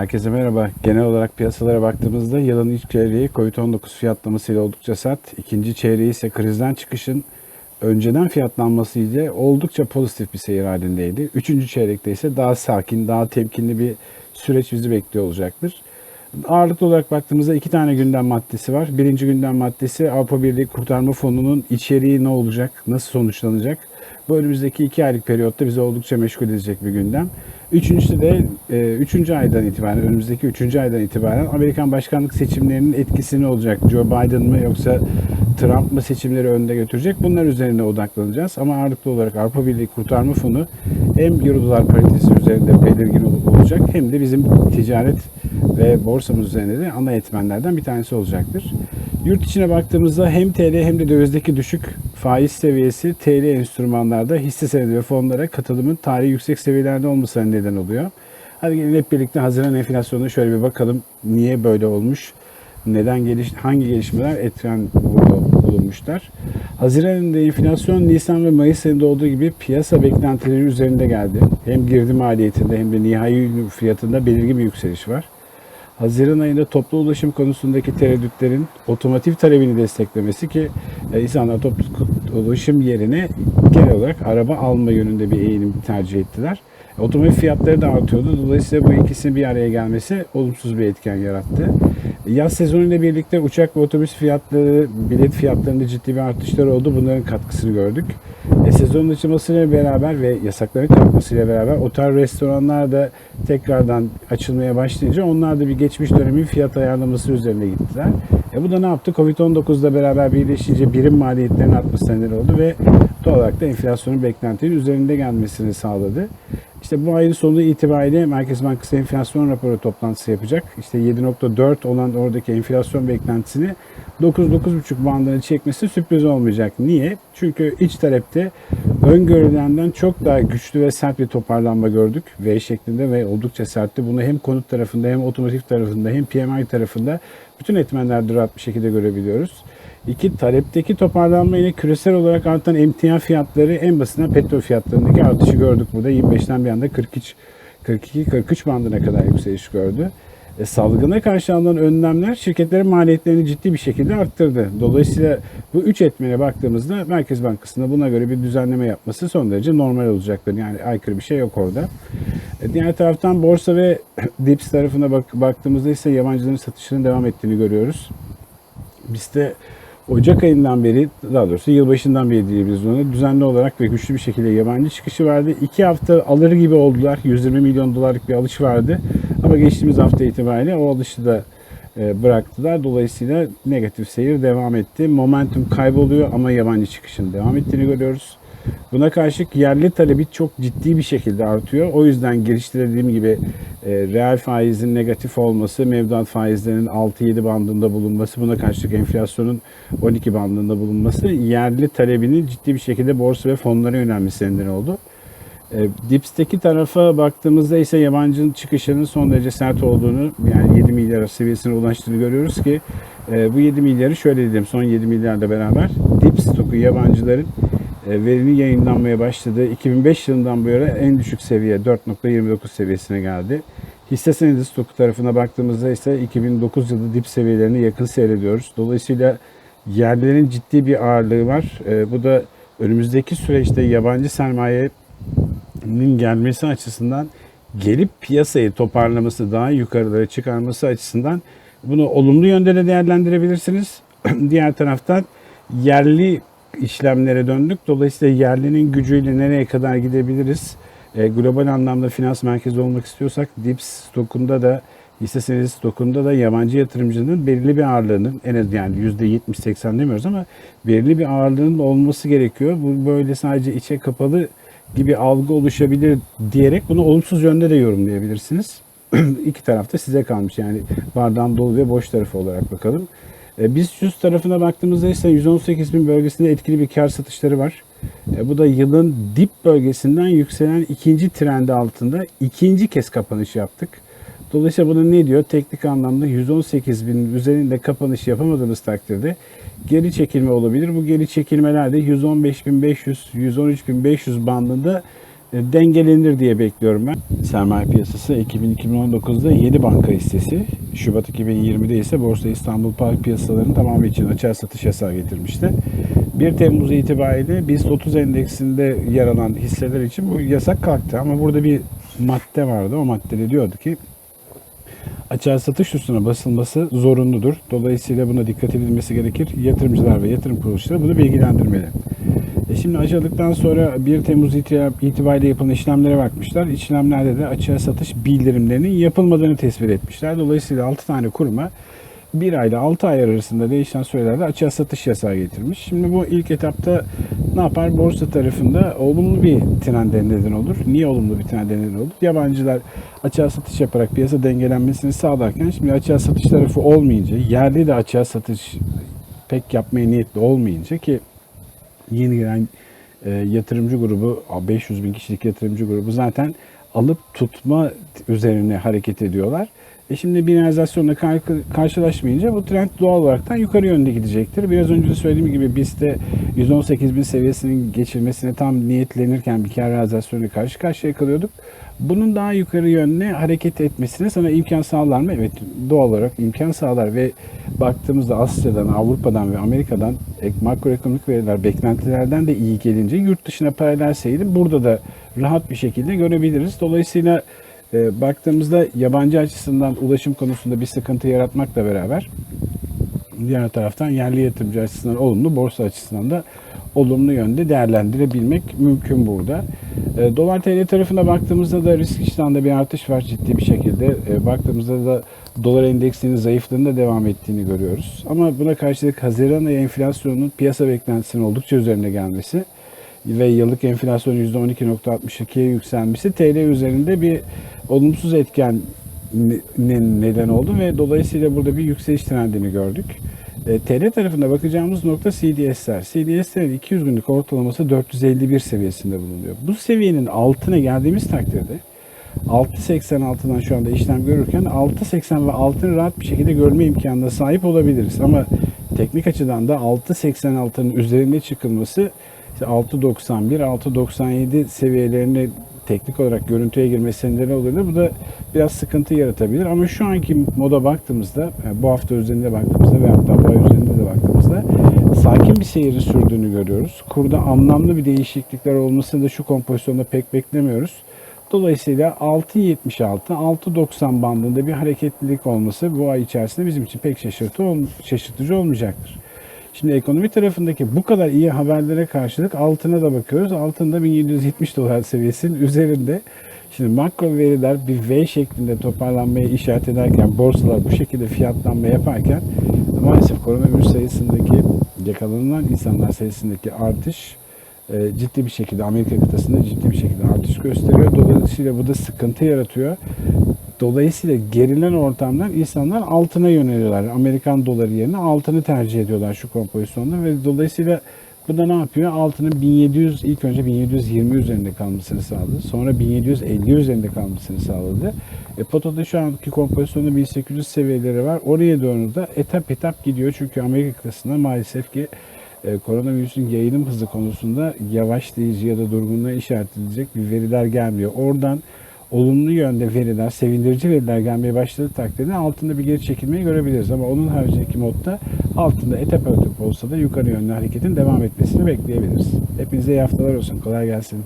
Herkese merhaba. Genel olarak piyasalara baktığımızda yılın ilk çeyreği Covid-19 fiyatlamasıyla oldukça sert. İkinci çeyreği ise krizden çıkışın önceden fiyatlanması ile oldukça pozitif bir seyir halindeydi. Üçüncü çeyrekte ise daha sakin, daha temkinli bir süreç bizi bekliyor olacaktır. Ağırlıklı olarak baktığımızda iki tane gündem maddesi var. Birinci gündem maddesi Avrupa Birliği Kurtarma Fonu'nun içeriği ne olacak, nasıl sonuçlanacak? Bu önümüzdeki iki aylık periyotta bizi oldukça meşgul edecek bir gündem. Üçüncüsü de e, üçüncü aydan itibaren, önümüzdeki üçüncü aydan itibaren Amerikan başkanlık seçimlerinin etkisi ne olacak? Joe Biden mı yoksa Trump mı seçimleri önde götürecek? Bunlar üzerine odaklanacağız. Ama ağırlıklı olarak Avrupa Birliği Kurtarma Fonu hem Euro dolar paritesi üzerinde belirgin ol- olacak hem de bizim ticaret ve borsamız üzerinde de ana etmenlerden bir tanesi olacaktır. Yurt içine baktığımızda hem TL hem de dövizdeki düşük faiz seviyesi TL enstrümanlarda hisse senedi ve fonlara katılımın tarihi yüksek seviyelerde olmasına neden oluyor. Hadi gelin hep birlikte Haziran enflasyonuna şöyle bir bakalım. Niye böyle olmuş? Neden geliş, hangi gelişmeler etken bulunmuşlar? Haziran ayında enflasyon Nisan ve Mayıs ayında olduğu gibi piyasa beklentileri üzerinde geldi. Hem girdi maliyetinde hem de nihai fiyatında belirgin bir yükseliş var. Haziran ayında toplu ulaşım konusundaki tereddütlerin otomotiv talebini desteklemesi ki e, insanlar toplu ulaşım yerine genel olarak araba alma yönünde bir eğilim tercih ettiler. Otomobil fiyatları da artıyordu. Dolayısıyla bu ikisinin bir araya gelmesi olumsuz bir etken yarattı. Yaz sezonuyla birlikte uçak ve otobüs fiyatları, bilet fiyatlarında ciddi bir artışlar oldu. Bunların katkısını gördük. E, sezonun açılmasıyla beraber ve yasakların kalkmasıyla beraber otel, restoranlar da tekrardan açılmaya başlayınca onlar da bir geçmiş dönemin fiyat ayarlaması üzerine gittiler. E, bu da ne yaptı? Covid-19'la beraber birleşince birim maliyetlerin artmasına neden oldu ve doğal olarak da enflasyonun beklentinin üzerinde gelmesini sağladı. İşte bu ayın sonu itibariyle Merkez Bankası enflasyon raporu toplantısı yapacak. İşte 7.4 olan oradaki enflasyon beklentisini 9-9.5 bandını çekmesi sürpriz olmayacak. Niye? Çünkü iç talepte öngörülenden çok daha güçlü ve sert bir toparlanma gördük. V şeklinde ve oldukça sertti. Bunu hem konut tarafında hem otomotiv tarafında hem PMI tarafında bütün etmenlerde rahat bir şekilde görebiliyoruz. İki, talepteki toparlanma ile küresel olarak artan emtia fiyatları en basitinden petrol fiyatlarındaki artışı gördük burada. 25'ten bir anda 43 42-43 bandına kadar yükseliş gördü. E, salgına karşı alınan önlemler şirketlerin maliyetlerini ciddi bir şekilde arttırdı. Dolayısıyla bu üç etmene baktığımızda Merkez Bankası'nda buna göre bir düzenleme yapması son derece normal olacaktır. Yani aykırı bir şey yok orada. E, diğer taraftan borsa ve dips tarafına bak, baktığımızda ise yabancıların satışının devam ettiğini görüyoruz. Biz de Ocak ayından beri, daha doğrusu yılbaşından beri diyebiliriz ona, düzenli olarak ve güçlü bir şekilde yabancı çıkışı vardı. İki hafta alır gibi oldular. 120 milyon dolarlık bir alış vardı. Ama geçtiğimiz hafta itibariyle o alışı da e, bıraktılar. Dolayısıyla negatif seyir devam etti. Momentum kayboluyor ama yabancı çıkışın devam ettiğini görüyoruz. Buna karşılık yerli talebi çok ciddi bir şekilde artıyor. O yüzden girişte dediğim gibi e, reel faizin negatif olması, mevduat faizlerinin 6-7 bandında bulunması, buna karşılık enflasyonun 12 bandında bulunması yerli talebinin ciddi bir şekilde borsa ve fonlara yönelmesi neden oldu. E, Dips'teki tarafa baktığımızda ise yabancının çıkışının son derece sert olduğunu yani 7 milyar seviyesine ulaştığını görüyoruz ki e, bu 7 milyarı şöyle dedim son 7 milyarla beraber Dips stoku yabancıların verinin yayınlanmaya başladığı 2005 yılından bu yana en düşük seviye 4.29 seviyesine geldi. Hisse senedi stoku tarafına baktığımızda ise 2009 yılı dip seviyelerine yakın seyrediyoruz. Dolayısıyla yerlerin ciddi bir ağırlığı var. E, bu da önümüzdeki süreçte yabancı sermayenin gelmesi açısından gelip piyasayı toparlaması, daha yukarılara çıkarması açısından bunu olumlu yönde de değerlendirebilirsiniz. Diğer taraftan yerli işlemlere döndük. Dolayısıyla yerlinin gücüyle nereye kadar gidebiliriz? E, global anlamda finans merkezi olmak istiyorsak DIPS stokunda da hisse senedi stokunda da yabancı yatırımcının belirli bir ağırlığının en az yani %70-80 demiyoruz ama belirli bir ağırlığının olması gerekiyor. Bu böyle sadece içe kapalı gibi algı oluşabilir diyerek bunu olumsuz yönde de yorumlayabilirsiniz. İki tarafta size kalmış yani bardağın dolu ve boş tarafı olarak bakalım. E, Biz 100 tarafına baktığımızda ise 118 bin bölgesinde etkili bir kar satışları var. E, Bu da yılın dip bölgesinden yükselen ikinci trendi altında ikinci kez kapanış yaptık. Dolayısıyla bunu ne diyor? Teknik anlamda 118 bin üzerinde kapanış yapamadığımız takdirde geri çekilme olabilir. Bu geri çekilmeler de 115.500, 113.500 bandında dengelenir diye bekliyorum ben. Sermaye piyasası Ekim 2019'da 7 banka hissesi, Şubat 2020'de ise Borsa İstanbul Park piyasalarının tamamı için açığa satış yasağı getirmişti. 1 Temmuz itibariyle BIST 30 endeksinde yer alan hisseler için bu yasak kalktı ama burada bir madde vardı. O maddede diyordu ki açığa satış üstüne basılması zorunludur. Dolayısıyla buna dikkat edilmesi gerekir. Yatırımcılar ve yatırım kuruluşları bunu bilgilendirmeli. E şimdi açıldıktan sonra 1 Temmuz iti- itibariyle yapılan işlemlere bakmışlar. İşlemlerde de açığa satış bildirimlerinin yapılmadığını tespit etmişler. Dolayısıyla 6 tane kuruma 1 ayla 6 ay arasında değişen sürelerde açığa satış yasağı getirmiş. Şimdi bu ilk etapta ne yapar? Borsa tarafında olumlu bir trende neden olur. Niye olumlu bir trende neden olur? Yabancılar açığa satış yaparak piyasa dengelenmesini sağlarken şimdi açığa satış tarafı olmayınca, yerli de açığa satış pek yapmaya niyetli olmayınca ki yeni gelen e, yatırımcı grubu 500 bin kişilik yatırımcı grubu zaten alıp tutma üzerine hareket ediyorlar. E şimdi binarizasyonla kar- karşılaşmayınca bu trend doğal olaraktan yukarı yönde gidecektir. Biraz önce de söylediğim gibi biz de 118 bin seviyesinin geçilmesine tam niyetlenirken bir kar realizasyonuyla karşı karşıya kalıyorduk. Bunun daha yukarı yönde hareket etmesine sana imkan sağlar mı? Evet doğal olarak imkan sağlar ve baktığımızda Asya'dan, Avrupa'dan ve Amerika'dan ek- makroekonomik veriler beklentilerden de iyi gelince yurt dışına paralel seyri burada da rahat bir şekilde görebiliriz. Dolayısıyla e, baktığımızda yabancı açısından ulaşım konusunda bir sıkıntı yaratmakla beraber diğer taraftan yerli yatırımcı açısından olumlu, borsa açısından da olumlu yönde değerlendirebilmek mümkün burada. E, Dolar TL tarafına baktığımızda da risk iştahında bir artış var ciddi bir şekilde. E, Baktığımızda da dolar endeksinin zayıflığında devam ettiğini görüyoruz. Ama buna karşılık Haziran ayı enflasyonunun piyasa beklentisinin oldukça üzerine gelmesi ve yıllık enflasyon %12.62'ye yükselmesi TL üzerinde bir olumsuz etken neden oldu ve dolayısıyla burada bir yükseliş trendini gördük. E, TL tarafına bakacağımız nokta CDS'ler. CDS'lerin 200 günlük ortalaması 451 seviyesinde bulunuyor. Bu seviyenin altına geldiğimiz takdirde 6.86'dan şu anda işlem görürken 6.80 ve altını rahat bir şekilde görme imkanına sahip olabiliriz. Ama teknik açıdan da 6.86'nın üzerinde çıkılması işte 6.91, 6.97 seviyelerine teknik olarak görüntüye girmesi neden olabilir. Bu da biraz sıkıntı yaratabilir. Ama şu anki moda baktığımızda, bu hafta üzerinde baktığımızda ve hatta bu ay üzerinde de baktığımızda sakin bir seyri sürdüğünü görüyoruz. Kurda anlamlı bir değişiklikler olmasını da şu kompozisyonda pek beklemiyoruz. Dolayısıyla 6.76, 6.90 bandında bir hareketlilik olması bu ay içerisinde bizim için pek şaşırtıcı olmayacaktır. Şimdi ekonomi tarafındaki bu kadar iyi haberlere karşılık altına da bakıyoruz. Altında 1770 dolar seviyesinin üzerinde. Şimdi makro veriler bir V şeklinde toparlanmaya işaret ederken borsalar bu şekilde fiyatlanma yaparken maalesef koronavirüs sayısındaki yakalanılan insanlar sayısındaki artış e, ciddi bir şekilde Amerika kıtasında ciddi bir şekilde artış gösteriyor. Dolayısıyla bu da sıkıntı yaratıyor. Dolayısıyla gerilen ortamdan insanlar altına yöneliyorlar. Amerikan doları yerine altını tercih ediyorlar şu kompozisyonda ve dolayısıyla bu da ne yapıyor? Altının 1700 ilk önce 1720 üzerinde kalmasını sağladı. Sonra 1750 üzerinde kalmasını sağladı. E, Poto'da şu anki kompozisyonda 1800 seviyeleri var. Oraya doğru da etap etap gidiyor. Çünkü Amerika kıtasında maalesef ki e, koronavirüsün yayılım hızı konusunda yavaşlayıcı ya da durgunluğa işaret edilecek bir veriler gelmiyor. Oradan olumlu yönde veriler, sevindirici veriler gelmeye başladığı takdirde altında bir geri çekilmeyi görebiliriz. Ama onun haricindeki modda altında etap etap olsa da yukarı yönlü hareketin devam etmesini bekleyebiliriz. Hepinize iyi haftalar olsun. Kolay gelsin.